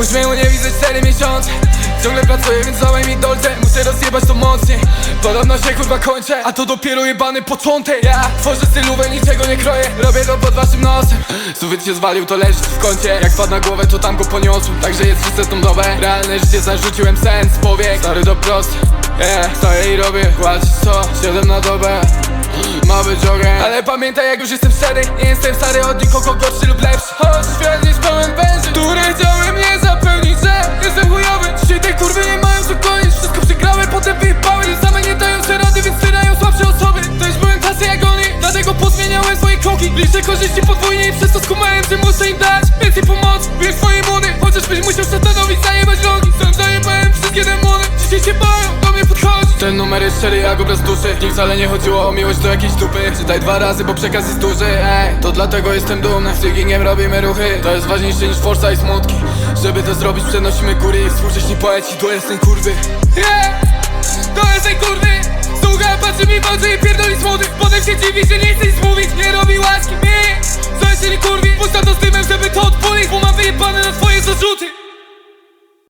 Uśmiechu nie widzę 4 miesiące. Ciągle pracuję, więc dawaj mi dolce. Muszę rozjebać to mocniej. Podobno się kurwa kończę. A to dopiero jebany początek. Ja tworzę stylówę, niczego nie kroję. Robię to pod waszym nosem. Sufit się zwalił, to leży w kącie. Jak wpadł na głowę, to tam go poniosłem. Także jest czyste tą dobę. Realne życie zarzuciłem sens Powiek, stary do prosty Yeah, stoję i robię. Płacisz co? 7 na dobę. Ma być ogień. Ale pamiętaj jak już jestem szczery. Nie jestem stary od nikogo gorszy lub lepszy. Choć kroki Liczę korzyści podwójnie i przez to skumałem, że muszę im dać Więcej pomocy, wiesz swoje młody Chociażbyś musiał szatanowi zajebać nogi. Sam zajebałem wszystkie demony. Dzisiaj się boją, do mnie podchodzi. Ten numer jest szczery jak obraz duszy. W nim wcale nie chodziło o miłość do jakiejś dupy. Czytaj dwa razy, bo przekaz jest duży Ej, to dlatego jestem dumny Z Tygingiem robimy ruchy. To jest ważniejsze niż forsa i smutki. Żeby to zrobić przenosimy góry I współcześni poeci to jest ten kurwy. Yeah, to jest ten kurwy. Sługa patrzy mi w oczy i pierdoli smutny Potem się dziwi, że nie chce